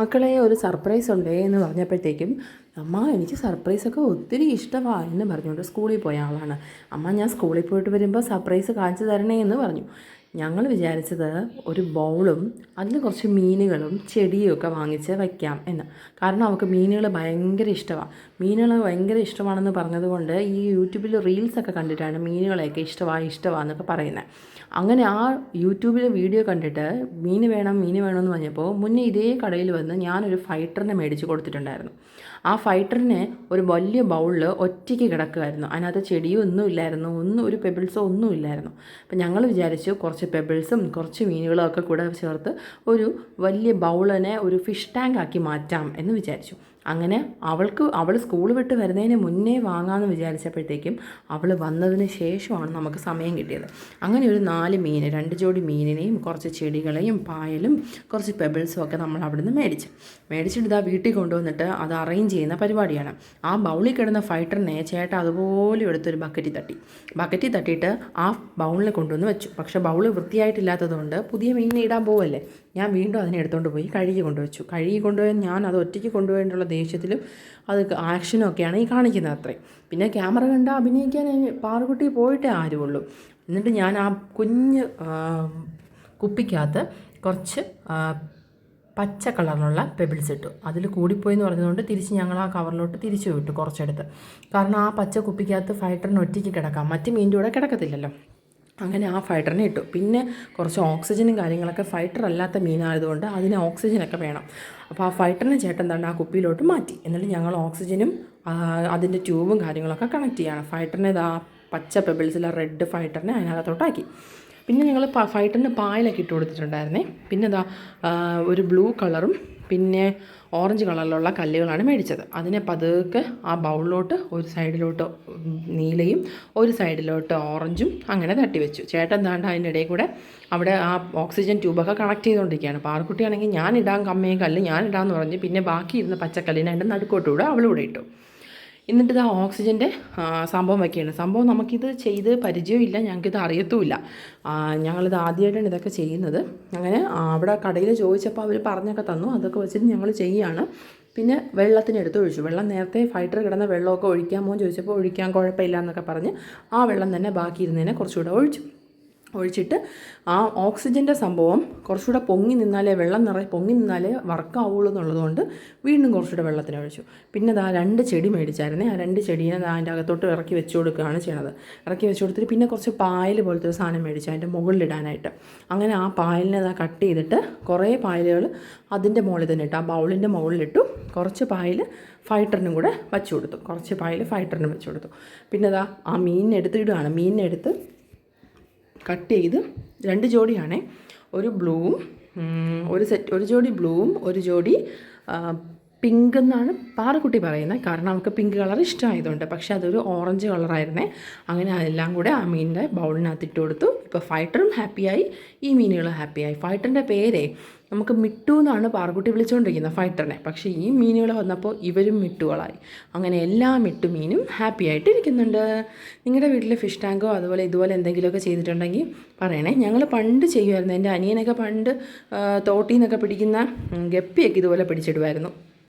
മക്കളെ ഒരു സർപ്രൈസ് ഉണ്ടേ എന്ന് പറഞ്ഞപ്പോഴത്തേക്കും അമ്മ എനിക്ക് സർപ്രൈസൊക്കെ ഒത്തിരി ഇഷ്ടമാണ് എന്ന് പറഞ്ഞുകൊണ്ട് സ്കൂളിൽ പോയ ആളാണ്. അമ്മ ഞാൻ സ്കൂളിൽ പോയിട്ട് വരുമ്പോൾ സർപ്രൈസ് കാണിച്ചു തരണേ എന്ന് പറഞ്ഞു. ഞങ്ങൾ വിചാരിച്ചത് ഒരു ബൗളും അതിൽ കുറച്ച് മീനുകളും ചെടിയും ഒക്കെ വാങ്ങിച്ച് വയ്ക്കാം എന്ന്. കാരണം അവൾക്ക് മീനുകൾ ഭയങ്കര ഇഷ്ടമാണ് മീനുകൾ ഭയങ്കര ഇഷ്ടമാണെന്ന് പറഞ്ഞതുകൊണ്ട് ഈ യൂട്യൂബിൽ റീൽസൊക്കെ കണ്ടിട്ടാണ് മീനുകളെയൊക്കെ ഇഷ്ടമാണ് ഇഷ്ടമാണെന്നൊക്കെ പറയുന്നത് അങ്ങനെ ആ യൂട്യൂബിലെ വീഡിയോ കണ്ടിട്ട് മീൻ വേണം മീൻ വേണമെന്ന് പറഞ്ഞപ്പോൾ മുന്നേ ഇതേ കടയിൽ വന്ന് ഞാനൊരു ഫൈറ്ററിനെ മേടിച്ച് കൊടുത്തിട്ടുണ്ടായിരുന്നു. ആ ഫൈറ്ററിനെ ഒരു വലിയ ബൗളിൽ ഒറ്റയ്ക്ക് കിടക്കുമായിരുന്നു അതിനകത്ത് ചെടിയോ ഒന്നും ഇല്ലായിരുന്നു ഒന്നും ഒരു പെബിൾസോ ഒന്നും ഇല്ലായിരുന്നു. അപ്പം ഞങ്ങൾ വിചാരിച്ചു കുറച്ച് പെബിൾസും കുറച്ച് മീനുകളും ഒക്കെ കൂടെ ചേർത്ത് ഒരു വലിയ ബൗളിനെ ഒരു ഫിഷ് ടാങ്ക് ആക്കി മാറ്റാം എന്ന് വിചാരിച്ചു. അങ്ങനെ അവൾക്ക് അവൾ സ്കൂൾ വിട്ട് വരുന്നതിന് മുന്നേ വാങ്ങാമെന്ന് വിചാരിച്ചപ്പോഴത്തേക്കും അവൾ വന്നതിന് ശേഷമാണ് നമുക്ക് സമയം കിട്ടിയത്. അങ്ങനെ ഒരു നാല് മീൻ രണ്ട് ജോഡി മീനിനെയും കുറച്ച് ചെടികളെയും പായലും കുറച്ച് പെബിൾസും ഒക്കെ നമ്മൾ അവിടുന്ന് മേടിച്ചു. മേടിച്ചിട്ട് ഇതാ വീട്ടിൽ കൊണ്ടുവന്നിട്ട് അത് അറേഞ്ച് ചെയ്യുന്ന പരിപാടിയാണ്. ആ ബൗളിൽ കിടന്ന ഫൈറ്ററിനെ ചേട്ട അതുപോലെ എടുത്തൊരു ബക്കറ്റിൽ തട്ടി. ബക്കറ്റിൽ തട്ടിയിട്ട് ആ ബൗളിൽ കൊണ്ടുവന്ന് വെച്ചു. പക്ഷേ ബൗൾ വൃത്തിയായിട്ടില്ലാത്തതുകൊണ്ട് പുതിയ മീനിനെ ഇടാൻ പോവല്ലേ? ഞാൻ വീണ്ടും അതിനെ എടുത്തുകൊണ്ട് പോയി കഴുകി കൊണ്ടുവച്ചു. കഴുകി കൊണ്ടുപോയി ഞാൻ അത് ഒറ്റയ്ക്ക് കൊണ്ടുപോയിട്ടുള്ള ദേഷ്യത്തിലും അത് ആക്ഷനും ഒക്കെയാണ് ഈ കാണിക്കുന്നത് അത്രയും. പിന്നെ ക്യാമറ കണ്ട അഭിനയിക്കാൻ പാറുകുട്ടി പോയിട്ടേ ആരുമുള്ളൂ എന്നിട്ട് ഞാൻ ആ കുഞ്ഞ് കുപ്പിക്കകത്ത് കുറച്ച് പച്ച കളറിലുള്ള പെബിൾസ് ഇട്ടു. അതിൽ കൂടിപ്പോയി എന്ന് പറഞ്ഞതുകൊണ്ട് തിരിച്ച് ഞങ്ങൾ ആ കവറിലോട്ട് തിരിച്ചു വിട്ടു കുറച്ചെടുത്ത്. കാരണം ആ പച്ച കുപ്പിക്കകത്ത് ഫൈറ്ററിന് ഒറ്റയ്ക്ക് കിടക്കാം. മറ്റ് മീന്റെ കൂടെ കിടക്കത്തില്ലല്ലോ. അങ്ങനെ ആ ഫൈറ്ററിനെ ഇട്ടു. പിന്നെ കുറച്ച് ഓക്സിജനും കാര്യങ്ങളൊക്കെ ഫൈറ്റർ അല്ലാത്ത മീനായതുകൊണ്ട് അതിന് ഓക്സിജനൊക്കെ വേണം. അപ്പോൾ ആ ഫൈറ്ററിനെ ചേട്ടൻ തന്നെ ആ കുപ്പിയിലോട്ട് മാറ്റി. എന്നിട്ട് ഞങ്ങൾ ഓക്സിജനും അതിന്റെ ട്യൂബും കാര്യങ്ങളൊക്കെ കണക്ട് ചെയ്യണം. ഫൈറ്ററിനെ ആ പച്ച പെബിൾസിലെ റെഡ് ഫൈറ്ററിനെ അതിനകത്തോട്ടാക്കി. പിന്നെ ഞങ്ങൾ ഫൈറ്ററിന് പായലൊക്കെ ഇട്ട് കൊടുത്തിട്ടുണ്ടായിരുന്നേ. പിന്നെ ഇതാ ഒരു ബ്ലൂ കളറും പിന്നെ ഓറഞ്ച് കളറിലുള്ള കല്ലുകളാണ് മേടിച്ചത്. അതിനെ പതുക്കെ ആ ബൗളിലോട്ട് ഒരു സൈഡിലോട്ട് നീലയും ഒരു സൈഡിലോട്ട് ഓറഞ്ചും അങ്ങനെ തട്ടി വെച്ചു. ചേട്ടൻ താണ്ട് അതിന്റെ ഇടയിൽ കൂടെ അവിടെ ആ ഓക്സിജൻ ട്യൂബൊക്കെ കണക്ട് ചെയ്തുകൊണ്ടിരിക്കുകയാണ്. പാറക്കുട്ടിയാണെങ്കിൽ ഞാൻ ഇടാൻ കമ്മയെ കല്ല് ഞാൻ ഇടാമെന്ന് പറഞ്ഞ് പിന്നെ ബാക്കി ഇരുന്ന പച്ചക്കല്ലിനെ അതിന്റെ നടുക്കോട്ടുകൂടെ അവളിവിടെ ഇട്ടു. എന്നിട്ട് ഇത് ഓക്സിജന്റെ സംഭവം വയ്ക്കുകയാണ് സംഭവം നമുക്കിത് ചെയ്ത് പരിചയമില്ല ഞങ്ങൾക്കിത് അറിയത്തുമില്ല. ഞങ്ങളിത് ആദ്യമായിട്ടാണ് ഇതൊക്കെ ചെയ്യുന്നത്. അങ്ങനെ അവിടെ കടയിൽ ചോദിച്ചപ്പോൾ അവർ പറഞ്ഞൊക്കെ തന്നു. അതൊക്കെ വെച്ചിട്ട് ഞങ്ങൾ ചെയ്യുകയാണ് പിന്നെ വെള്ളത്തിന് എടുത്ത് ഒഴിച്ചു. വെള്ളം നേരത്തെ ഫൈറ്റർ കിടന്ന വെള്ളമൊക്കെ ഒഴിക്കാമോ ചോദിച്ചപ്പോൾ ഒഴിക്കാൻ കുഴപ്പമില്ല എന്നൊക്കെ പറഞ്ഞ് ആ വെള്ളം തന്നെ ബാക്കി ഇരുന്നതിനെ കുറച്ചുകൂടെ ഒഴിച്ചു. ഒഴിച്ചിട്ട് ആ ഓക്സിജന്റെ സംഭവം കുറച്ചുകൂടെ പൊങ്ങി നിന്നാലേ വെള്ളം നിറ പൊങ്ങി നിന്നാലേ വർക്കാവുള്ളൂ എന്നുള്ളതുകൊണ്ട് വീണ്ടും കുറച്ചുകൂടെ വെള്ളത്തിന് ഒഴിച്ചു. പിന്നെ ദാ രണ്ട് ചെടി മേടിച്ചായിരുന്നു. ആ രണ്ട് ചെടീനെ ദാ അതിന്റെ അകത്തോട്ട് ഇറക്കി വെച്ച് കൊടുക്കുകയാണ് ചെയ്യണത്. ഇറക്കി വെച്ച് കൊടുത്തിട്ട് പിന്നെ കുറച്ച് പായൽ പോലത്തെ ഒരു സാധനം മേടിച്ചു അതിന്റെ മുകളിലിടാനായിട്ട്. അങ്ങനെ ആ പായലിനെ ദാ കട്ട് ചെയ്തിട്ട് കുറേ പായലുകൾ അതിന്റെ മുകളിൽ തന്നെ ഇട്ടു. ആ ബൗളിന്റെ മുകളിലിട്ടു. കുറച്ച് പായൽ ഫൈറ്ററിനും കൂടെ വച്ചു കൊടുത്തു. കുറച്ച് പായൽ ഫൈറ്ററിനും വെച്ചു കൊടുത്തു. പിന്നെ ദാ ആ മീനിനെടുത്തിടുകയാണ് മീനിനെടുത്ത് കട്ട് ചെയ്ത് രണ്ട് ജോഡിയാണേ. ഒരു ബ്ലൂവും ഒരു സെറ്റ് ഒരു ജോഡി ബ്ലൂവും ഒരു ജോഡി പിങ്ക് എന്നാണ് പാറക്കുട്ടി പറയുന്നത്. കാരണം അവൾക്ക് പിങ്ക് കളർ ഇഷ്ടമായതുകൊണ്ട്. പക്ഷേ അതൊരു ഓറഞ്ച് കളറായിരുന്നേ. അങ്ങനെ അതെല്ലാം കൂടെ ആ മീനിന്റെ ബൗളിനകത്ത് ഇട്ട് കൊടുത്തു. ഇപ്പോൾ ഫൈറ്ററും ഹാപ്പിയായി. ഈ മീനുകളും ഹാപ്പിയായി. ഫൈറ്ററിന്റെ പേരെ നമുക്ക് മിട്ടു എന്നാണ് പാറക്കുട്ടി വിളിച്ചുകൊണ്ടിരിക്കുന്നത് ഫൈറ്ററിനെ. പക്ഷേ ഈ മീനുകൾ വന്നപ്പോൾ ഇവരും മിട്ടുകളായി. അങ്ങനെ എല്ലാ മിട്ടു മീനും ഹാപ്പി ആയിട്ട് ഇരിക്കുന്നുണ്ട് നിങ്ങളുടെ വീട്ടിൽ ഫിഷ് ടാങ്കോ അതുപോലെ ഇതുപോലെ എന്തെങ്കിലുമൊക്കെ ചെയ്തിട്ടുണ്ടെങ്കിൽ പറയണേ. ഞങ്ങൾ പണ്ട് ചെയ്യുമായിരുന്നു. എന്റെ അനിയനൊക്കെ പണ്ട് തോട്ടിന്നൊക്കെ പിടിക്കുന്ന ഗപ്പിയൊക്കെ ഇതുപോലെ പിടിച്ചിടുമായിരുന്നു.